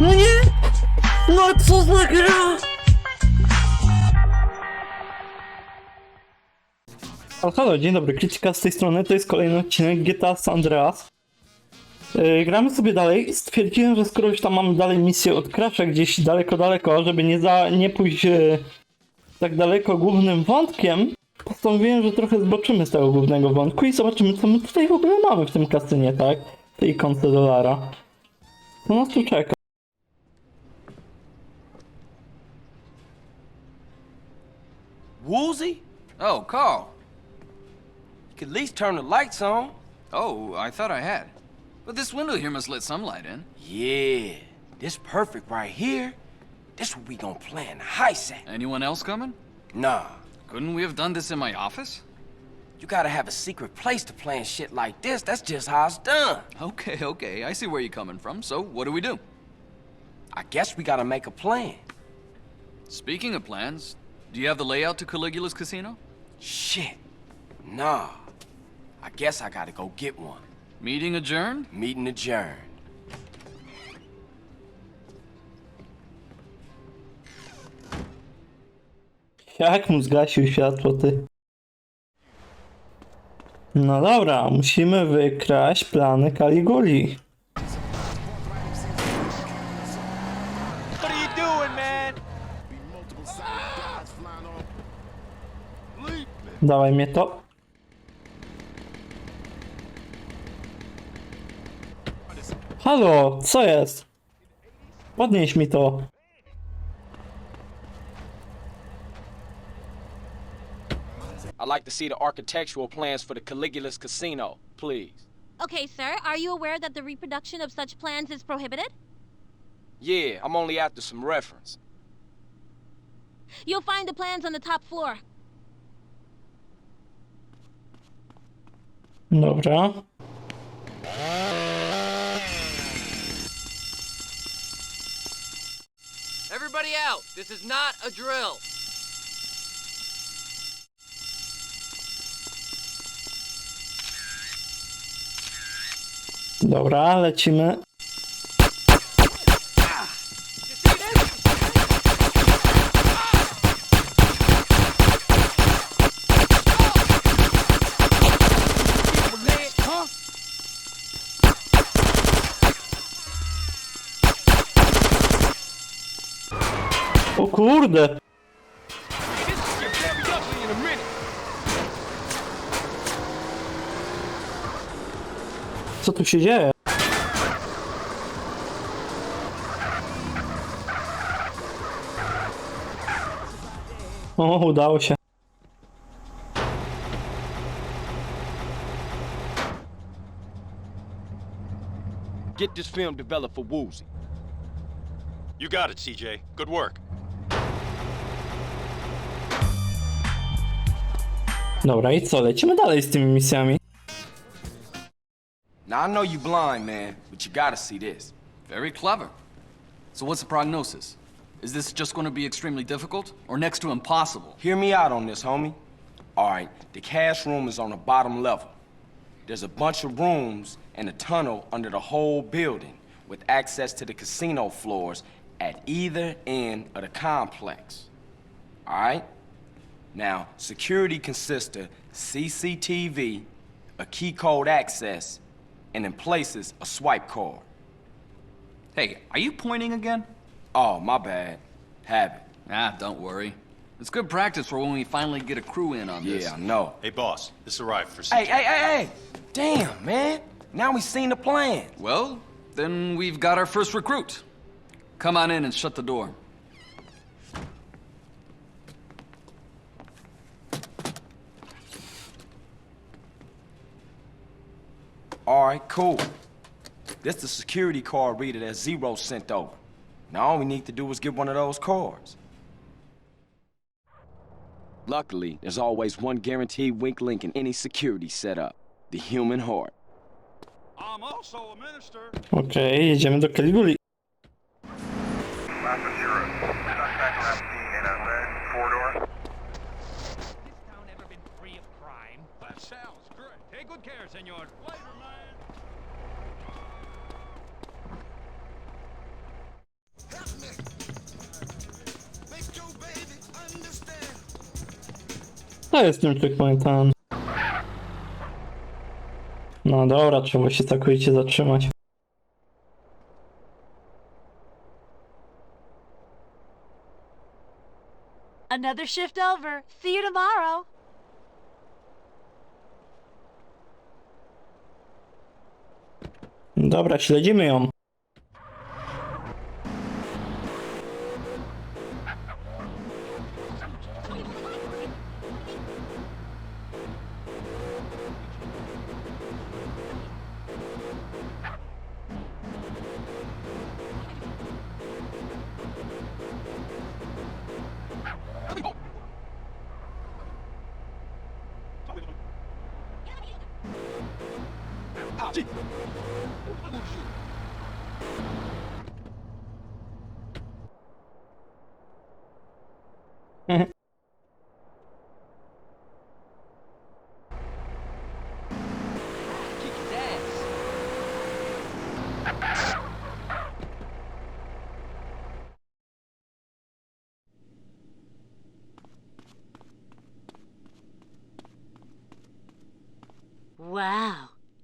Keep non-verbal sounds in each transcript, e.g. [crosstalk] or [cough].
No nie! No co za gra! O, halo, dzień dobry, Krycika z tej strony, to jest kolejny odcinek GTA San Andreas. Yy, gramy sobie dalej stwierdziłem, że skoro już tam mamy dalej misję od Crasha gdzieś daleko, daleko, żeby nie, za, nie pójść yy, tak daleko głównym wątkiem, postanowiłem, że trochę zboczymy z tego głównego wątku i zobaczymy, co my tutaj w ogóle mamy w tym kasynie, tak? W tej ikonce dolara. Co nas tu czeka? Woolsey? Oh, Carl. You could at least turn the lights on. Oh, I thought I had. But this window here must let some light in. Yeah, this perfect right here. This what we gonna plan the heist at. Anyone else coming? Nah, Couldn't we have done this in my office? you gotta have a secret place to plan shit like this. That's just how it's done. Okay, okay, I see where you're coming from. So, what do we do? I guess we gotta make a plan. Speaking of plans, do you have the layout to Caligula's casino? Shit. Nah. I guess I gotta go get one. Meeting adjourned? Meeting adjourned. Jak mu zgasił światło, ty? No dobra, musimy wykraść plany Caliguli. What are you doing, man? Dawaj mnie to. Halo, co jest? Podnieś mi to. I'd like to see the architectural plans for the Caligula's casino, please. Okay, sir, are you aware that the reproduction of such plans is prohibited? Yeah, I'm only after some reference. You'll find the plans on the top floor. Dobra. Everybody out! This is not a drill! Dobra, lecimy. Kurde! Co tu się dzieje? O, udało się. Get this film developed for Woolsey. You got it, CJ. Good work. Dobra, i co? Lecimy dalej z tymi misjami. Now, I know you blind, man, but you gotta see this. Very clever. So, what's the prognosis? Is this just to be extremely difficult or next to impossible? Hear me out on this, homie. All right, the cash room is on the bottom level. There's a bunch of rooms and a tunnel under the whole building with access to the casino floors at either end of the complex. All right? Now, security consists of CCTV, a key code access, and in places, a swipe card. Hey, are you pointing again? Oh, my bad. Habit. Ah, don't worry. It's good practice for when we finally get a crew in on this. Yeah, I know. Hey, boss. This arrived for CJ. Hey, hey, hey, hey! Damn, man. Now we've seen the plan. Well, then we've got our first recruit. Come on in and shut the door. All right, cool. This the security card reader that Zero sent over. Now all we need to do is get one of those cards. Luckily, there's always one guaranteed wink link in any security setup. The human heart. I'm also a minister. Okej, jedziemy do Caliguli. Last assurance. Suspect last seen in a red four-door. town ever been free of crime? That sounds great. Take good care, senor. Later, To jest tym checkpointem. No dobra, trzeba się całkowicie zatrzymać. Another shift over. See you tomorrow. Dobra, śledzimy ją.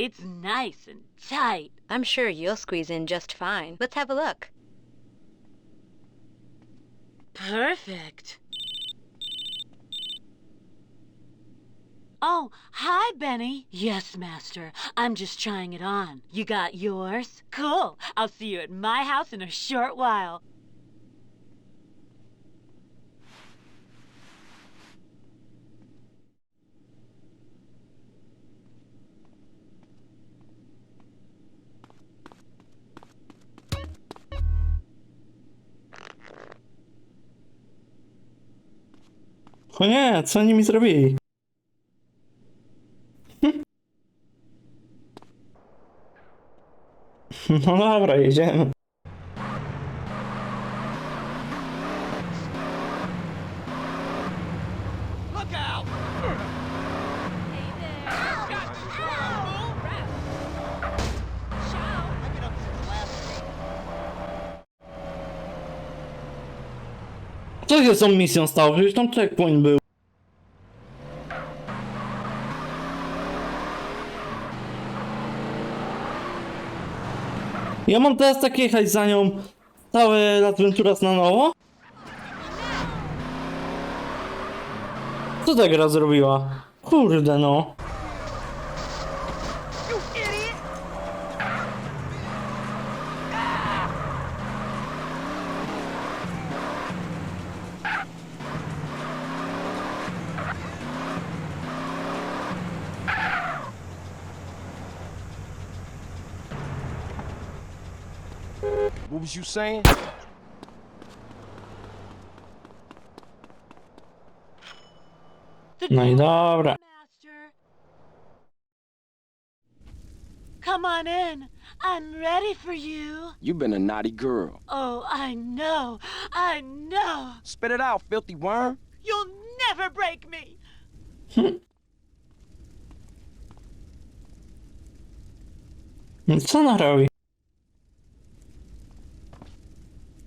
It's nice and tight. I'm sure you'll squeeze in just fine. Let's have a look. Perfect. Oh, hi, Benny. Yes, Master. I'm just trying it on. You got yours? Cool. I'll see you at my house in a short while. O nie, co oni mi zrobili? [laughs] No dobra, jedziemy. Co się z tą misją stało? Przecież tam checkpoint był. Ja mam teraz tak jechać za nią całe Las Venturas na nowo? Co ta gra zrobiła? Kurde no. What was you saying? The No i dobra. Come on in. I'm ready for you. You've been a naughty girl. Oh, I know. I know. Spit it out, filthy worm. You'll never break me. Hmm. Co ona robi?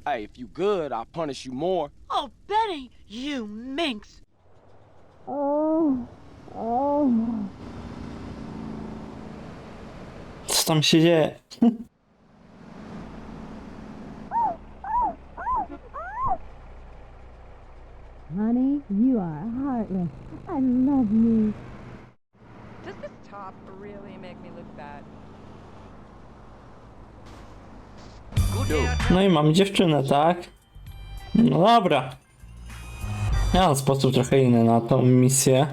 Hey, if you good, I'll punish you more. Oh, Benny, you minx. Co tam się dzieje? Honey, you are heartless. I love you. Does this top really make me look bad? No i mamy dziewczynę, tak? No dobra. Ja mam sposób trochę inny na tą misję.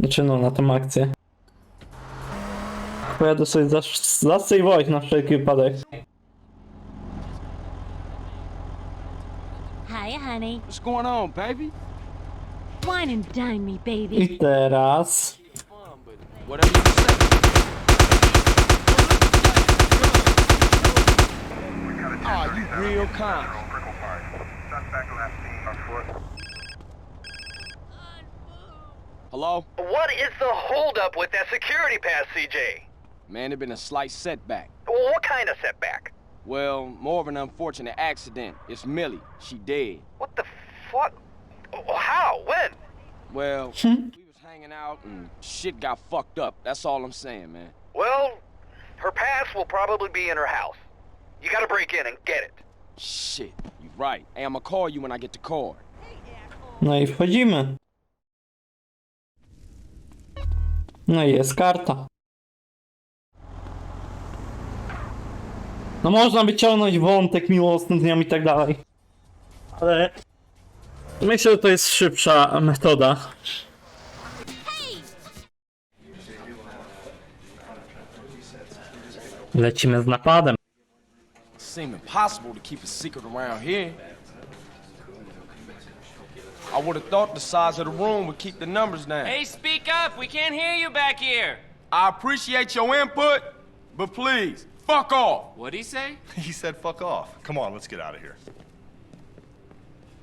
Znaczy no, na tą akcję. Pojadę sobie zas- zasejwować na wszelki wypadek. Hi, honey. What's going on, baby? Wine and dine me, baby. I teraz... Whatever you say. Aw, you real kind. Crickle Pine. Suspect last seen on foot. Hello? What is the holdup with that security pass, CJ? Man, there been a slight setback. What kind of setback? Well, more of an unfortunate accident. It's Millie. She dead. What the fuck? How? When? Well, hmm? we was hanging out and shit got fucked up. That's all I'm saying, man. Well, her pass will probably be in her house. You gotta break in and get it. Shit, you right. Hey, I'ma call you when I get the card. No i wchodzimy. No i jest karta. No można wyciągnąć wątek miłosny z nią i tak dalej. Ale myślę, że to jest szybsza metoda. Lecimy z napadem. Seem impossible to keep a secret around here. I would have thought the size of the room would keep the numbers down. Hey, speak up! We can't hear you back here! I appreciate your input, but please, fuck off. What'd he say? [laughs] He said fuck off. Come on, let's get out of here.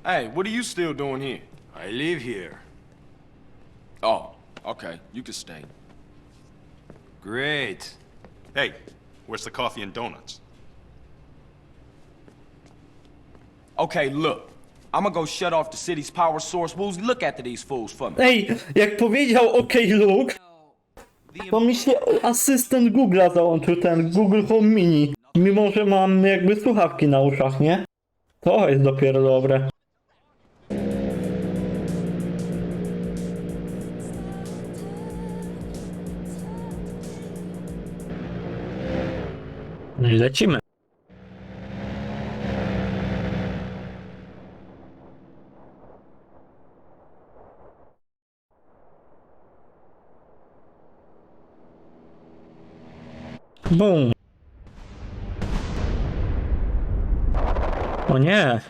Hey, what are you still doing here? I live here. Oh, okay, you can stay. Great. Hey, where's the coffee and donuts? Okay, look. I'm gonna go shut off the city's power source. We'll look after these fools for me. Ej, jak powiedział OK Luke, to mi się asystent Google'a załączył, ten Google Home Mini. Mimo, że mam jakby słuchawki na uszach, nie? To jest dopiero dobre. No i lecimy. Bum. O nie.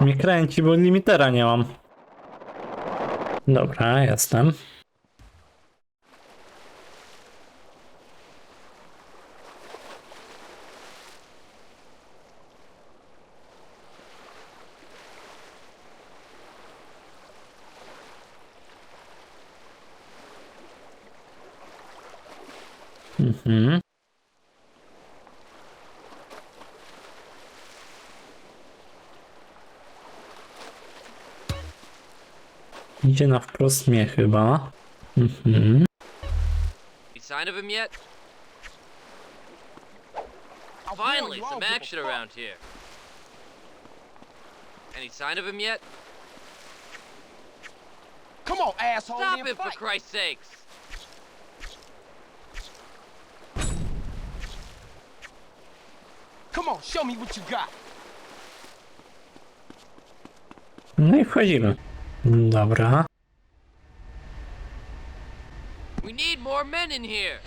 Mnie kręci, bo limitera nie mam. Dobra, jestem. Mhm. Idzie na wprost mnie chyba. Mhm. Any sign of him yet? Finally, some action around here. Any sign of him yet? Come on, asshole. Stop it, for. Christ's sakes! Come on, show me what you got. No i wchodzimy. Dobra. We need more men in here!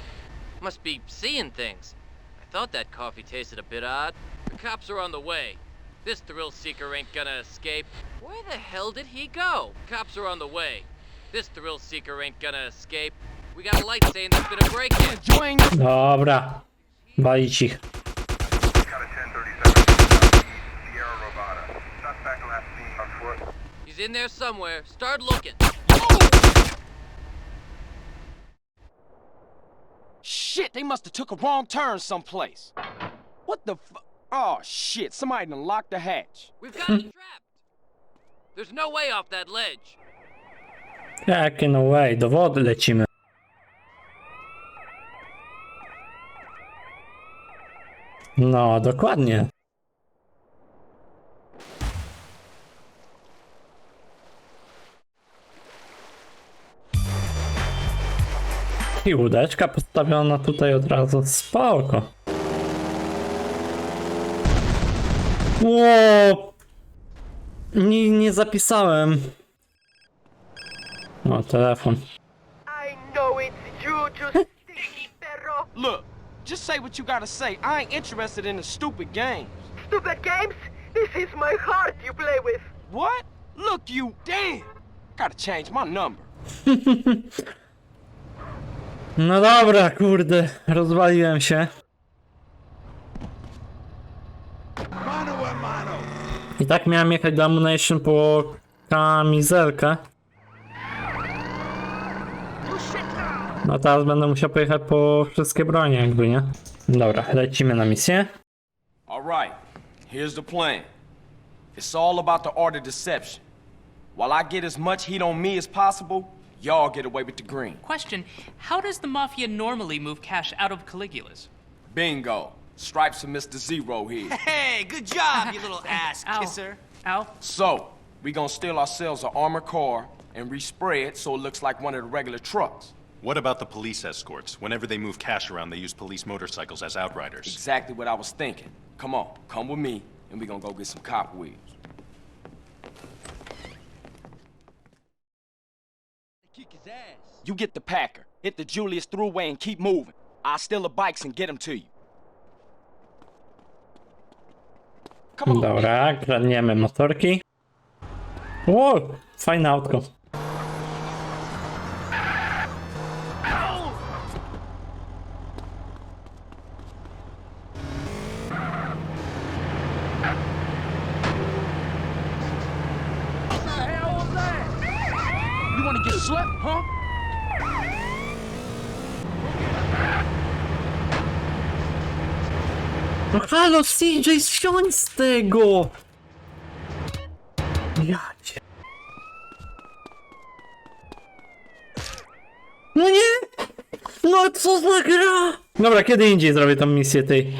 Must be seeing things. I thought that coffee tasted a bit odd. The cops are on the way. This thrill seeker ain't gonna escape. Where the hell did he go? Cops are on the way. This thrill seeker ain't gonna escape. We got a light saying there's been a break-in. You ain't Dobra. Walić ich. Seen. He's in there somewhere. Start looking. Shit, they must have took a wrong turn someplace. What the fu- Oh, shit, somebody done locked the hatch. We've got him trapped. There's no way off that ledge. Jakie no way, do wody lecimy. No, dokładnie. I łódeczka postawiona tutaj od razu. Spoko. Ło! Nie, nie zapisałem. O, telefon. I know it's you, you stinky perro. Look, just say what you gotta say. I ain't interested in the stupid games. Stupid games? This is my heart you play with. What? Look, you damn. Gotta change my number. [laughs] No dobra, kurde, rozwaliłem się. I tak miałem jechać do Ammunition po kamizelkę. No teraz będę musiał pojechać po wszystkie bronie jakby, nie? Dobra, lecimy na misję. All right, here's the plan. It's all about the art of deception. While I get as much heat on me as possible, Y'all get away with the green. Question How does the Mafia normally move cash out of Caligula's? Bingo. Stripes for Mr. Zero here. [laughs] Hey, good job, you [laughs] little ass kisser. Ow. So, we gonna steal ourselves an armored car and respray it so it looks like one of the regular trucks. What about the police escorts? Whenever they move cash around, they use police motorcycles as outriders. Exactly what I was thinking. Come on, come with me, and we gonna go get some cop wheels. You get the Packer, hit the Julius Thruway and keep moving. I'll steal the bikes and get them to you. Come on. Dobra, kradniemy motorki. Ło, fajne autko. You wanna get slept, huh? No halo, CJ, zsiądź z tego! Ja cię. No nie! No co za gra! Dobra, kiedy indziej zrobię tą misję tej.